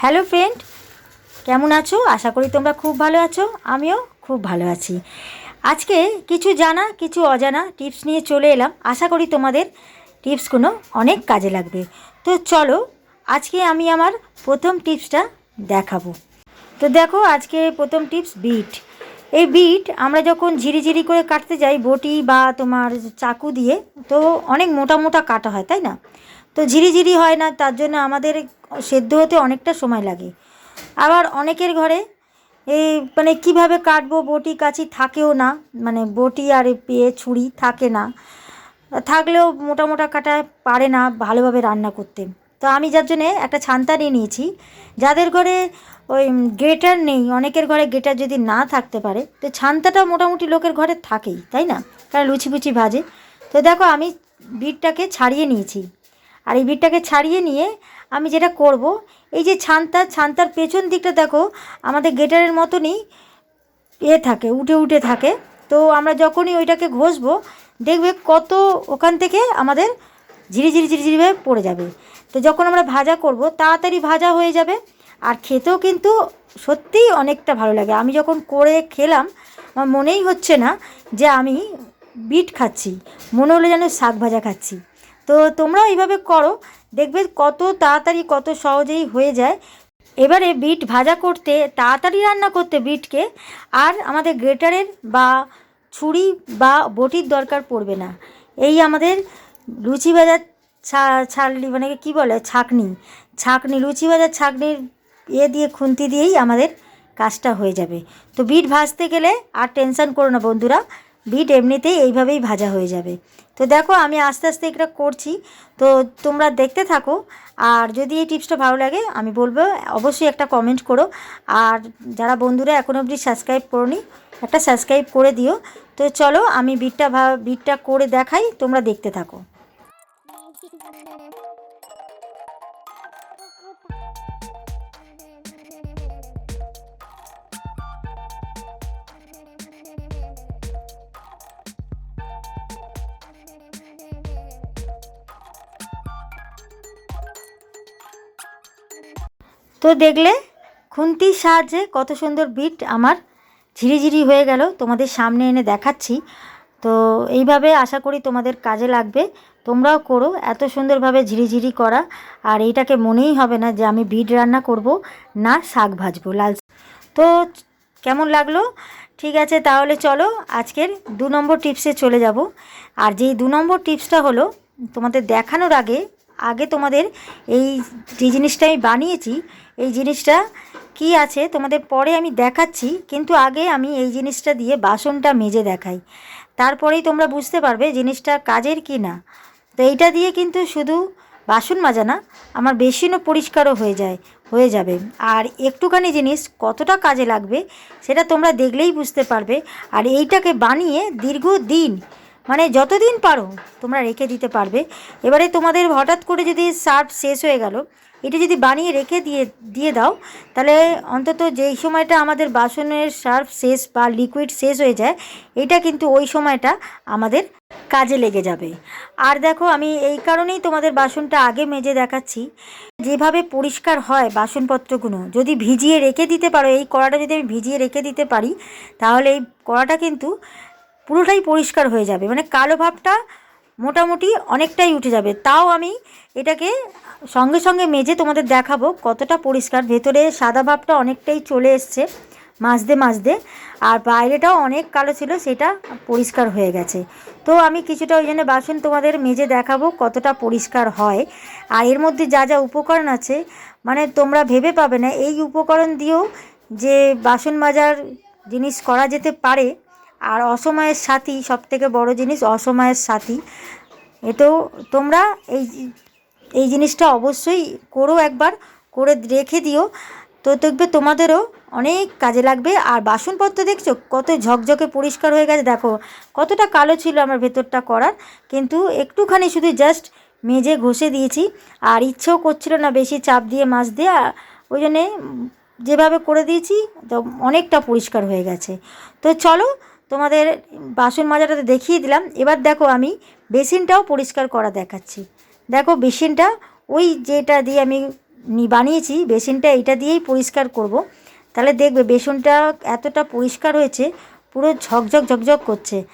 Hello friend, কেমন আছো? আশা করি তোমরা খুব ভালো আছো, আমিও খুব ভালো আছি। আজকে কিছু জানা, কিছু অজানা টিপস নিয়ে চলে এলাম। আশা করি তোমাদের টিপসগুলো অনেক কাজে লাগবে। তো চলো, আজকে আমি আমার প্রথম টিপসটা দেখাবো। তো দেখো, আজকে প্রথম টিপস বিট। এই বিট আমরা যখন ঝিরিঝিরি করে কাটতে যাই বটি বা তোমার চাকু দিয়ে, তো অনেক মোটা মোটা কাটা হয়, তাই না? তো ঝিরিঝিরি হয় না, তার জন্য আমাদের সেদ্ধ হতে অনেকটা সময় লাগে। আবার অনেকের ঘরে এই মানে কীভাবে কাটবো বটি কাছি থাকেও না মানে বটি আর পেয়ে ছুরি থাকে না। থাকলেও মোটা মোটা কাটা পারে না ভালোভাবে রান্না করতে। তো আমি যার জন্যে একটা ছান্তা নিয়ে নিয়েছি। যাদের ঘরে ওই গ্রেটার নেই, অনেকের ঘরে গ্রেটার যদি না থাকতে পারে, তো ছান্তাটা মোটামুটি লোকের ঘরে থাকেই, তাই না? কারণ লুচি ফুচি ভাজে। তো দেখো আমি বিটটাকে ছাড়িয়ে নিয়েছি। আর এই বিটটাকে ছাড়িয়ে নিয়ে আমি যেটা করব, এই যে ছান্তা, ছান্তার পেছন দিকটা দেখো, আমাদের গেটারের মতনই এ থাকে, উঠে উঠে থাকে। তো আমরা যখনই ওইটাকে ঘষবো, দেখবে কত ওখান থেকে আমাদের ঝিরিঝিরি ঝিরিঝিরিভাবে পড়ে যাবে। তো যখন আমরা ভাজা করব, তাড়াতাড়ি ভাজা হয়ে যাবে, আর খেতেও কিন্তু সত্যিই অনেকটা ভালো লাগে। আমি যখন করে খেলাম, আমার মনেই হচ্ছে না যে আমি বিট খাচ্ছি, মনে হলো যেন শাক ভাজা খাচ্ছি। তো তোমরাও এইভাবে করো দেখবে কত তাড়াতাড়ি, কত সহজেই হয়ে যায়। এবারে বিট ভাজা করতে, তাড়াতাড়ি রান্না করতে বিটকে আর আমাদের গ্রেটারের বা ছুরি বা বটির দরকার পড়বে না। এই আমাদের লুচি ভাজার ছা, ছালনি মানে কি বলে? ছাকনি। ছাকনি, লুচি ভাজার ছাকনির ইয়ে দিয়ে, খুন্তি দিয়েই আমাদের কাজটা হয়ে যাবে। তো বিট ভাজতে গেলে আর টেনশন করো না বন্ধুরা। বিট এমনিতেই এইভাবেই ভাজা হয়ে যাবে। তো দেখো, আমি আস্তে আস্তে এটা করছি। তো তোমরা দেখতে থাকো। আর যদি এই টিপসটা ভালো লাগে, আমি বলব, অবশ্যই একটা কমেন্ট করো। আর যারা বন্ধুরা এখনও অবধি সাবস্ক্রাইব করনি, একটা সাবস্ক্রাইব করে দিও। তো চলো, আমি বিটটা বিটটা করে দেখাই, তোমরা দেখতে থাকো। তো দেখলে খুন্তির সাহায্যে কত সুন্দর বিট আমার ঝিরিঝিরি হয়ে গেল। তোমাদের সামনে এনে দেখাচ্ছি। তো এইভাবে আশা করি তোমাদের কাজে লাগবে। তোমরাও করো, এত সুন্দরভাবে ঝিরিঝিরি করা। আর এইটাকে মনেই হবে না যে আমি বিট রান্না করব না শাক ভাজবো, লাল তো কেমন লাগল? ঠিক আছে, তাহলে চলো আজকের দু নম্বর টিপসে চলে যাব। আর যেই দু নম্বর টিপসটা হলো, তোমাদের দেখানোর আগে আগে তোমাদের এই যে জিনিসটা আমি বানিয়েছি এই জিনিসটা কি আছে তোমাদের পরে আমি দেখাচ্ছি, কিন্তু আগে আমি এই জিনিসটা দিয়ে বাসনটা মেজে দেখাই। তারপরেই তোমরা বুঝতে পারবে জিনিসটা কাজের কি না। তো এইটা দিয়ে কিন্তু শুধু বাসন মাজা না, আমার বেসিনও পরিষ্কারও হয়ে যায়, হয়ে যাবে। আর একটুখানি জিনিস কতটা কাজে লাগবে সেটা তোমরা দেখলেই বুঝতে পারবে। আর এইটাকে বানিয়ে দীর্ঘ দিন মানে যতদিন পারো তোমরা রেখে দিতে পারবে। এবারে তোমাদের হঠাৎ করে যদি সার্ফ শেষ হয়ে গেল এটা যদি বানিয়ে রেখে দিয়ে দিয়ে দাও, তাহলে অন্তত যেই সময়টা আমাদের বাসনের সার্ফ শেষ বা লিকুইড শেষ হয়ে যায়, এটা কিন্তু ওই সময়টা আমাদের কাজে লেগে যাবে। আর দেখো, আমি এই কারণেই তোমাদের বাসনটা আগে মেজে দেখাচ্ছি। যেভাবে পরিষ্কার হয় বাসনপত্রগুলো, যদি ভিজিয়ে রেখে দিতে পারো, এই কড়াটা যদি আমি ভিজিয়ে রেখে দিতে পারি, তাহলে এই কড়াটা কিন্তু পুরোটাই পরিষ্কার হয়ে যাবে। মানে কালো ভাবটা মোটামুটি অনেকটাই উঠে যাবে। তাও আমি এটাকে সঙ্গে সঙ্গে মেজে তোমাদের দেখাবো কতটা পরিষ্কার। ভেতরে সাদা ভাবটা অনেকটাই চলে এসছে মাজতে মাজতে। আর বাইরেটাও অনেক কালো ছিল, সেটা পরিষ্কার হয়ে গেছে। তো আমি কিছুটা ওই জন্য বাসন তোমাদের মেজে দেখাবো কতটা পরিষ্কার হয়। আর এর মধ্যে যা যা উপকরণ আছে মানে তোমরা ভেবে পাবে না। এই উপকরণ দিয়েও যে বাসন মাজার জিনিস করা যেতে পারে আর অসময়ের সাথী সব থেকে বড়ো জিনিস অসময়ের সাথী। এতেও তোমরা এই এই জিনিসটা অবশ্যই করো একবার, করে রেখে দিও। তো দেখবে তোমাদেরও অনেক কাজে লাগবে। আর বাসনপত্র দেখছ? কত ঝকঝকে পরিষ্কার হয়ে গেছে। দেখো, কতটা কালো ছিল আমার ভেতরটা করার। কিন্তু একটুখানি শুধু জাস্ট মেজে ঘষে দিয়েছি। আর ইচ্ছেও করছিল না বেশি চাপ দিয়ে মাছ দিয়ে। ওই জন্যে যেভাবে করে দিয়েছি, তো অনেকটা পরিষ্কার হয়ে গেছে। তো চলো তোমাদের বাসন মাজাটা তো দেখিয়ে দিলাম। এবার দেখো আমি বেসিনটাও পরিষ্কার করা দেখাচ্ছি। দেখো বেসিনটা ওই যেটা দিয়ে আমি নি- বানিয়েছি বেসিনটা এটা দিয়েই পরিষ্কার করব। তাহলে দেখবে বেসনটা এতটা পরিষ্কার হয়েছে পুরো ঝকঝক ঝকঝক করছে।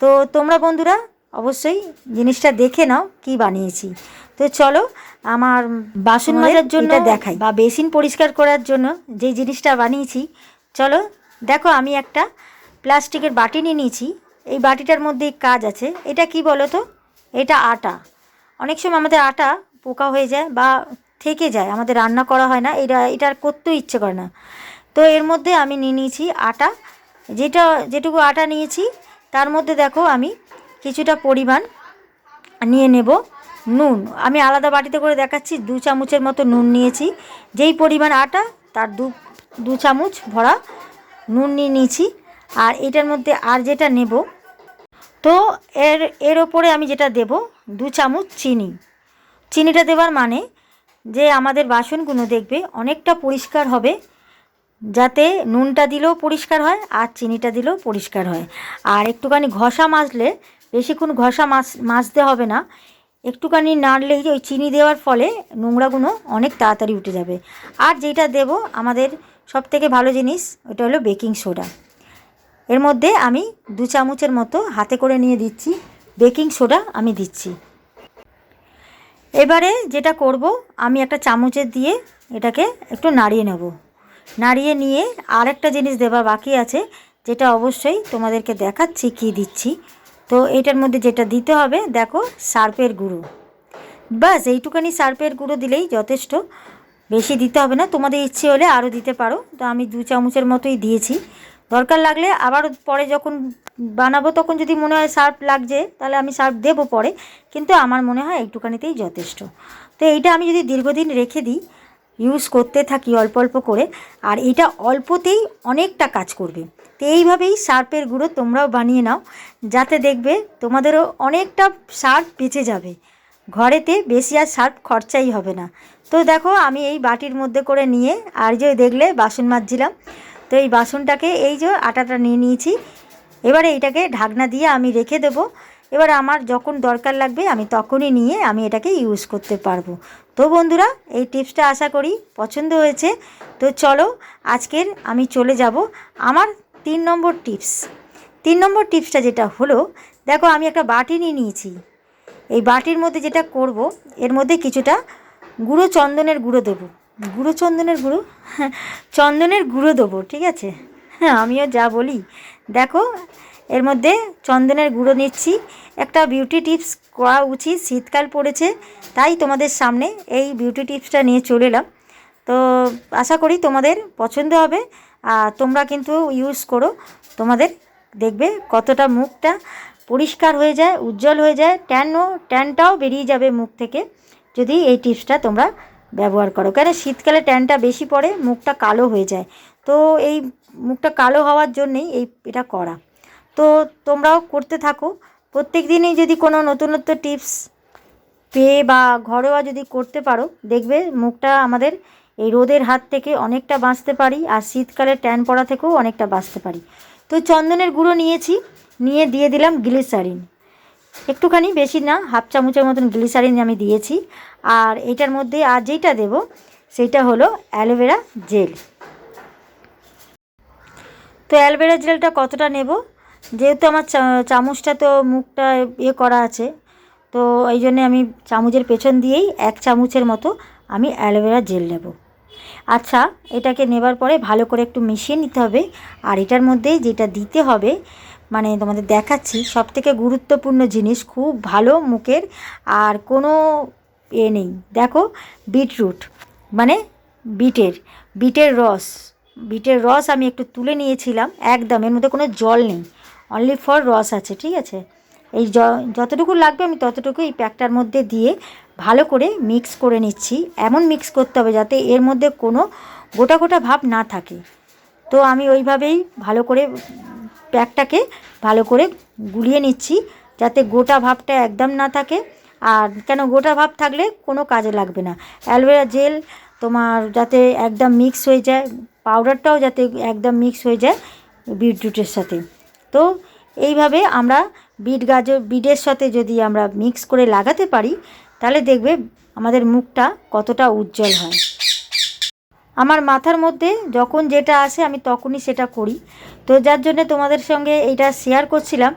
তো তোমরা বন্ধুরা অবশ্যই জিনিসটা দেখে নাও কি বানিয়েছি। তো চলো আমার বাসন মাজার জন্য দেখাই। বা বেসিন পরিষ্কার করার জন্য যে জিনিসটা বানিয়েছি চলো দেখো আমি একটা প্লাস্টিকের বাটি নিয়ে নিয়েছি। এই বাটিটার মধ্যে কাজ আছে। এটা কি বলো তো এটা আটা। অনেক সময় আমাদের আটা পোকা হয়ে যায় বা থেকে যায়, আমাদের রান্না করা হয় না। এটা এটা আর করতেও ইচ্ছে করে না। তো এর মধ্যে আমি নিয়ে নিয়েছি আটা। যেটা, যেটুকু আটা নিয়েছি, তার মধ্যে দেখো আমি কিছুটা পরিমাণ নিয়ে নেব নুন। আমি আলাদা বাটিতে করে দেখাচ্ছি, দু চামচের মতো নুন নিয়েছি। যেই পরিমাণ আটা, তার দু দু চামচ ভরা নুন নিয়ে নিয়েছি। আর এটার মধ্যে আর যেটা নেব, তো এর এর ওপরে আমি যেটা দেব, দু চামচ চিনি। চিনিটা দেওয়ার মানে যে আমাদের বাসনগুলো দেখবে অনেকটা পরিষ্কার হবে, যাতে নুনটা দিলেও পরিষ্কার হয় আর চিনিটা দিলেও পরিষ্কার হয়। আর একটুখানি ঘষা মাজলে, বেশিক্ষণ ঘষা মাছ, মাজতে হবে না। একটুখানি নাড়লেই ওই চিনি দেওয়ার ফলে নোংরাগুলো অনেক তাড়াতাড়ি উঠে যাবে। আর যেটা দেব, আমাদের সব থেকে ভালো জিনিস, ওটা হলো বেকিং সোডা। এর মধ্যে আমি দু চামচের মতো হাতে করে নিয়ে দিচ্ছি। বেকিং সোডা আমি দিচ্ছি। এবারে যেটা করব, আমি একটা চামচের দিয়ে এটাকে একটু নাড়িয়ে নেব। নাড়িয়ে নিয়ে আর একটা জিনিস দেবার বাকি আছে, যেটা অবশ্যই তোমাদেরকে দেখাচ্ছি, কি দিচ্ছি। তো এটার মধ্যে যেটা দিতে হবে, দেখো সার্পের গুঁড়ো। ব্যাস এইটুখানি সার্পের গুঁড়ো দিলেই যথেষ্ট। বেশি দিতে হবে না, তোমাদের ইচ্ছে হলে আরও দিতে পারো। তো আমি দু চামচের মতোই দিয়েছি। দরকার লাগলে আবার পরে যখন বানাবো তখন যদি মনে হয় সার্ফ লাগছে, তাহলে আমি সার্ফ দেবো পরে। কিন্তু আমার মনে হয় একটুখানিতেই যথেষ্ট। তো এইটা আমি যদি দীর্ঘদিন রেখে দিই ইউজ করতে থাকি অল্প অল্প করে, আর এটা অল্পতেই অনেকটা কাজ করবে। তো এইভাবেই সার্পের গুঁড়ো তোমরাও বানিয়ে নাও, যাতে দেখবে তোমাদেরও অনেকটা সার্প বেঁচে যাবে। ঘরেতে বেশি আর সার্প খরচাই হবে না। তো দেখো আমি এই বাটির মধ্যে করে নিয়ে, আর যে দেখলে বাসন মাজছিলাম তো এই বাসনটাকে এই যে আটাটা নিয়ে নিয়েছি। এবারে এইটাকে ঢাকনা দিয়ে আমি রেখে দেব। এবার আমার যখন দরকার লাগবে আমি তখনই নিয়ে আমি এটাকে ইউজ করতে পারব। তো বন্ধুরা, এই টিপসটা আশা করি পছন্দ হয়েছে। তো চলো আজকের আমি চলে যাব আমার তিন নম্বর টিপস। তিন নম্বর টিপসটা যেটা হলো, দেখো আমি একটা বাটি নিয়ে নিয়েছি। এই বাটির মধ্যে যেটা করব, এর মধ্যে কিছুটা গুঁড়ো চন্দনের গুঁড়ো দেবো। গুঁড়ো চন্দনের গুঁড়ো চন্দনের গুঁড়ো দেবো, ঠিক আছে? হ্যাঁ আমিও যা বলি। দেখো, এর মধ্যে চন্দনের গুঁড়ো নিচ্ছি। একটা বিউটি টিপস করা উচিত, শীতকাল পড়েছে, তাই তোমাদের সামনে এই বিউটি টিপসটা নিয়ে চলে এলাম। তো আশা করি তোমাদের পছন্দ হবে, আর তোমরা কিন্তু ইউজ করো। তোমাদের দেখবে কতটা মুখটা পরিষ্কার হয়ে যায়, উজ্জ্বল হয়ে যায়। ট্যানও, ট্যানটাও বেরিয়ে যাবে মুখ থেকে। যদি এই টিপসটা তোমরা ব্যবহার করো। কেন শীতকালে ট্যানটা বেশি পড়ে, মুখটা কালো হয়ে যায়। তো এই মুখটা কালো হওয়ার জন্যেই এই এটা করা। তো তোমরাও করতে থাকো। প্রত্যেক দিনই যদি কোনো নতুনত্ব টিপস পেয়ে বা ঘরোয়া যদি করতে পারো, দেখবে মুখটা আমাদের এই রোদের হাত থেকে অনেকটা বাঁচতে পারি আর শীতকালে ট্যান পড়া থেকেও অনেকটা বাঁচতে পারি। তো চন্দনের গুঁড়ো নিয়েছি, নিয়ে দিয়ে দিলাম গ্লিসারিন। একটুখানি বেশি না, হাফ চামচের মতন গ্লিসারিন আমি দিয়েছি। আর এটার মধ্যে আর যেটা দেব, সেটা হলো অ্যালোভেরা জেল। তো অ্যালোভেরা জেলটা কতটা নেব? যেহেতু আমার চামচটা তো মুখটা ইয়ে করা আছে, তো এই জন্যে আমি চামচের পেছন দিয়েই এক চামচের মতো আমি অ্যালোভেরা জেল নেব। আচ্ছা এটাকে নেবার পরে ভালো করে একটু মিশিয়ে নিতে হবে। আর এটার মধ্যে যেটা দিতে হবে মানে তোমাদের দেখাচ্ছি সব থেকে গুরুত্বপূর্ণ জিনিস খুব ভালো মুখের আর কোনো এ নেই। দেখো, বিটরুট মানে বিটের বিটের রস বিটের রস আমি একটু তুলে নিয়েছিলাম, একদম, এর মধ্যে কোনো জল নেই অনলি ফর রস আছে, ঠিক আছে? এই যতটুকু লাগবে আমি ততটুকু এই প্যাকটার মধ্যে দিয়ে ভালো করে মিক্স করে নিচ্ছি, এমন মিক্স করতে হবে যাতে এর মধ্যে কোনো গোটা গোটা ভাব না থাকে। তো আমি ওইভাবেই ভালো করে প্যাকটাকে ভালো করে গুলিয়ে নিচ্ছি যাতে গোটা ভাবটা একদম না থাকে। আর কেন গোটা ভাব থাকলে কোনো কাজে লাগবে না। অ্যালোভেরা জেল তোমার যাতে একদম মিক্স হয়ে যায়, পাউডারটাও যাতে একদম মিক্স হয়ে যায় বিটরুটের সাথে। তো এইভাবে আমরা বিট গাজর, বিটের সাথে যদি আমরা মিক্স করে লাগাতে পারি, তাহলে দেখবে আমাদের মুখটা কতটা উজ্জ্বল হয়। আমার মাথার মধ্যে যখন যেটা আসে আমি তখনই সেটা করি। তো যার জন্য তোমাদের সঙ্গে এইটা শেয়ার করছিলাম,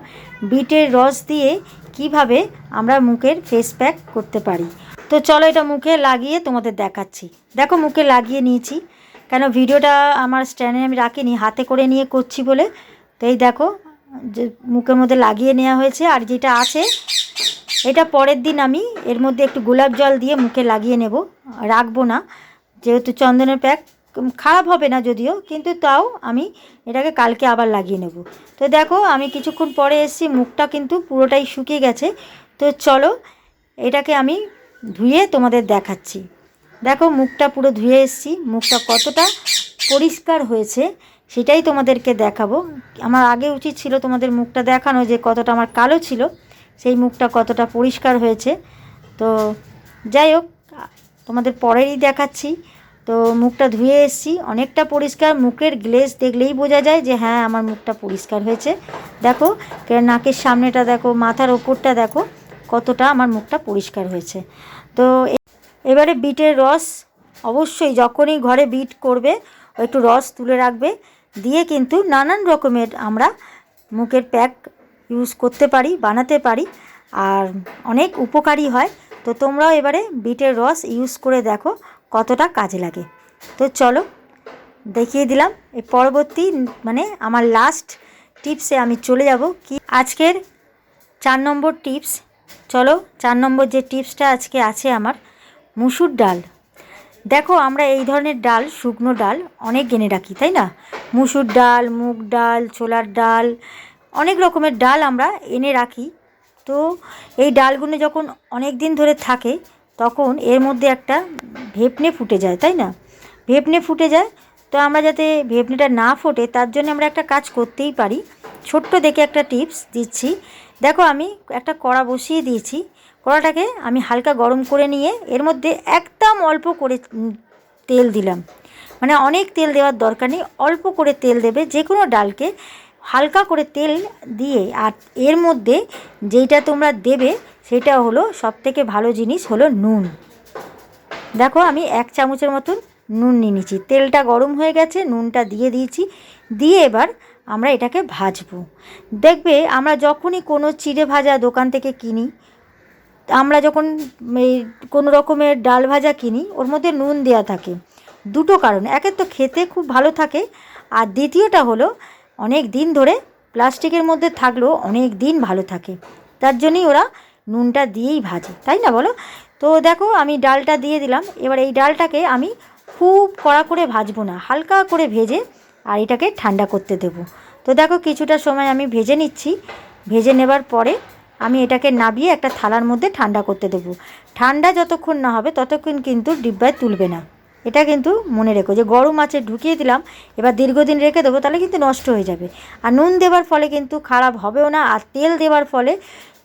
বিটের রস দিয়ে কীভাবে আমরা মুখের ফেস প্যাক করতে পারি। তো চলো এটা মুখে লাগিয়ে তোমাদের দেখাচ্ছি। দেখো মুখে লাগিয়ে নিয়েছি, কেন ভিডিওটা আমার স্ট্যান্ডে আমি রাখিনি, হাতে করে নিয়ে করছি বলে। তো এই দেখো, যে মুখের মধ্যে লাগিয়ে নেওয়া হয়েছে, আর যেটা আছে, এটা পরের দিন আমি এর মধ্যে একটু গোলাপ জল দিয়ে মুখে লাগিয়ে নেব। রাখব না, যেহেতু চন্দনের প্যাক খারাপ হবে না যদিও, কিন্তু তাও আমি এটাকে কালকে আবার লাগিয়ে নেব। তো দেখো, আমি কিছুক্ষণ পরে এসেছি, মুখটা কিন্তু পুরোটাই শুকিয়ে গেছে। তো চলো, এটাকে আমি ধুয়ে তোমাদের দেখাচ্ছি। দেখো, মুখটা পুরো ধুয়ে এসেছি, মুখটা কতটা পরিষ্কার হয়েছে সেটাই তোমাদেরকে দেখাবো। আমার আগে উচিত ছিল তোমাদের মুখটা দেখানো, যে কতটা আমার কালো ছিল, সেই মুখটা কতটা পরিষ্কার হয়েছে। তো যাই হোক তোমাদের পরেরই দেখাচ্ছি। তো মুখটা ধুয়ে এসেছি। অনেকটা পরিষ্কার, মুখের গ্লেজ দেখলেই বোঝা যায় যে হ্যাঁ আমার মুখটা পরিষ্কার হয়েছে। দেখো নাকের সামনেটা দেখো, মাথার ওপরটা দেখো, কতটা আমার মুখটা পরিষ্কার হয়েছে। তো এবারে বিটের রস, অবশ্যই যখনই ঘরে বিট করবে, একটু রস তুলে রাখবে। দিয়ে কিন্তু নানান রকমের আমরা মুখের প্যাক ইউজ করতে পারি, বানাতে পারি। আর অনেক উপকারী হয়। তো তোমরাও এবারে বিটের রস ইউজ করে দেখো কতটা কাজে লাগে। তো চলো, দেখিয়ে দিলাম এই পরবর্তী মানে আমার লাস্ট টিপসে আমি চলে যাব কি আজকের চার নম্বর টিপস চলো, চার নম্বর যে টিপসটা আজকে আছে আমার, মুসুর ডাল। দেখো, আমরা এই ধরনের ডাল, শুকনো ডাল, অনেক কিনে রাখি তাই না? মুসুর ডাল, মুগ ডাল, ছোলার ডাল, অনেক রকমের ডাল আমরা এনে রাখি। তো এই ডালগুলো যখন অনেক দিন ধরে থাকে তখন এর মধ্যে একটা ভেপনে ফুটে যায়, তাই না? ভেপনে ফুটে যায়, তো আমরা যাতে ভেপনেটা না ফোটে, তার জন্য আমরা একটা কাজ করতেই পারি। ছোট্ট দেখে একটা টিপস দিচ্ছি। দেখো, আমি একটা কড়া বসিয়ে দিয়েছি। কড়াটাকে আমি হালকা গরম করে নিয়ে এর মধ্যে একদম অল্প করে তেল দিলাম। মানে অনেক তেল দেওয়ার দরকার নেই, অল্প করে তেল দেবে যে কোনো ডালকে। হালকা করে তেল দিয়ে আর এর মধ্যে যেইটা তোমরা দেবে সেটা হলো সবথেকে ভালো জিনিস হলো নুন। দেখো আমি এক চামচের মতন নুন নিয়ে নিচ্ছি তেলটা গরম হয়ে গেছে, নুনটা দিয়ে দিয়েছি। দিয়ে এবার আমরা এটাকে ভাজবো। দেখবে আমরা যখনই কোনো চিড়ে ভাজা দোকান থেকে কিনি, আমরা যখন এই কোনো রকমের ডাল ভাজা কিনি, ওর মধ্যে নুন দেওয়া থাকে। দুটো কারণ, একের তো খেতে খুব ভালো থাকে, আর দ্বিতীয়টা হলো অনেক দিন ধরে প্লাস্টিকের মধ্যে থাকলেও অনেক দিন ভালো থাকে। তার জন্যই ওরা নুনটা দিয়েই ভাজি, তাই না বলো? তো দেখো আমি ডালটা দিয়ে দিলাম, এবার এই ডালটাকে আমি খুব কড়া করে ভাজবো না, হালকা করে ভেজে আর এটাকে ঠান্ডা করতে দেবো। তো দেখো কিছুটা সময় আমি ভেজে নিচ্ছি, ভেজে নেবার পরে আমি এটাকে নাবিয়ে একটা থালার মধ্যে ঠান্ডা করতে দেবো। ঠান্ডা যতক্ষণ না হবে ততক্ষণ কিন্তু ডিব্বায় তুলবে না। এটা কিন্তু মনে রেখো যে গরম আছে, ঢুকিয়ে দিলাম, এবার দীর্ঘদিন রেখে দেবো, তাহলে কিন্তু নষ্ট হয়ে যাবে। আর নুন দেওয়ার ফলে কিন্তু খারাপ হবেও না, আর তেল দেওয়ার ফলে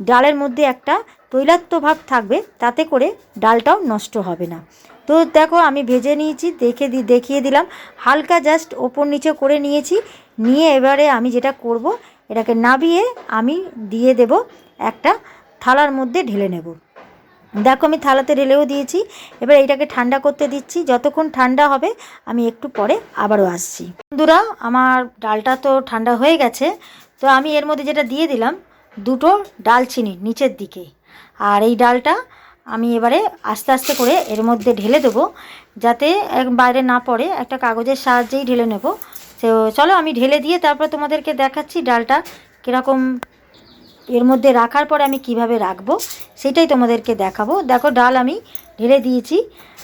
ডালের মধ্যে একটা তৈলাক্ত ভাব থাকবে, তাতে করে ডালটাও নষ্ট হবে না। তো দেখো, আমি ভেজে নিয়েছি, দেখে দি, দেখিয়ে দিলাম, হালকা জাস্ট ওপর নিচে করে নিয়েছি, নিয়ে এবারে আমি যেটা করব, এটাকে নাবিয়ে আমি দিয়ে দেব, একটা থালার মধ্যে ঢেলে নেব। দেখো আমি থালাতে ঢেলেও দিয়েছি। এবার এটাকে ঠান্ডা করতে দিচ্ছি। যতক্ষণ ঠান্ডা হবে, আমি একটু পরে আবারও আসছি। বন্ধুরা, আমার ডালটা তো ঠান্ডা হয়ে গেছে। তো আমি এর মধ্যে যেটা দিয়ে দিলাম, দুটো ডালচিনি নিচের দিকে। আর এই ডালটা আমি এবারে আস্তে আস্তে করে এর মধ্যে ঢেলে দেবো, যাতে বাইরে না পড়ে। একটা কাগজের সাহায্যেই ঢেলে নেব। তো চলো আমি ঢেলে দিয়ে তারপর তোমাদেরকে দেখাচ্ছি ডালটা কীরকম এর মধ্যে রাখার পরে আমি কীভাবে রাখব, সেটাই তোমাদেরকে দেখাবো। দেখো, ডাল আমি ঢেলে দিয়েছি।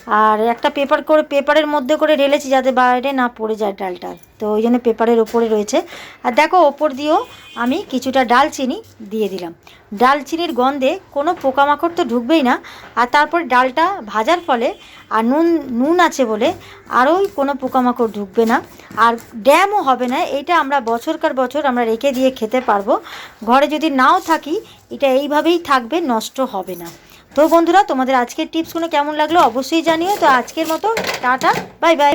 আর একটা পেপার করে পেপারের মধ্যে করে ঢেলেছি যাতে বাইরে না পড়ে যায় ডালটা। তো ওই জন্য পেপারের ওপরে রয়েছে। আর দেখো, ওপর দিয়েও আমি কিছুটা ডালচিনি দিয়ে দিলাম। ডালচিনির গন্ধে কোনো পোকামাকড় তো ঢুকবেই না। আর তারপর ডালটা ভাজার ফলে আর নুন নুন আছে বলে আরোই কোনো পোকামাকড় ঢুকবে না। আর ড্যামও হবে না, এটা আমরা বছরকার বছর আমরা রেখে দিয়ে খেতে পারব। ঘরে যদি নাও থাকি, এটা এইভাবেই থাকবে, নষ্ট হবে না। তো বন্ধুরা, তোমাদের আজকের টিপসগুলো কেমন লাগল অবশ্যই জানিও। তো আজকের মতো, টাটা, বাই বাই।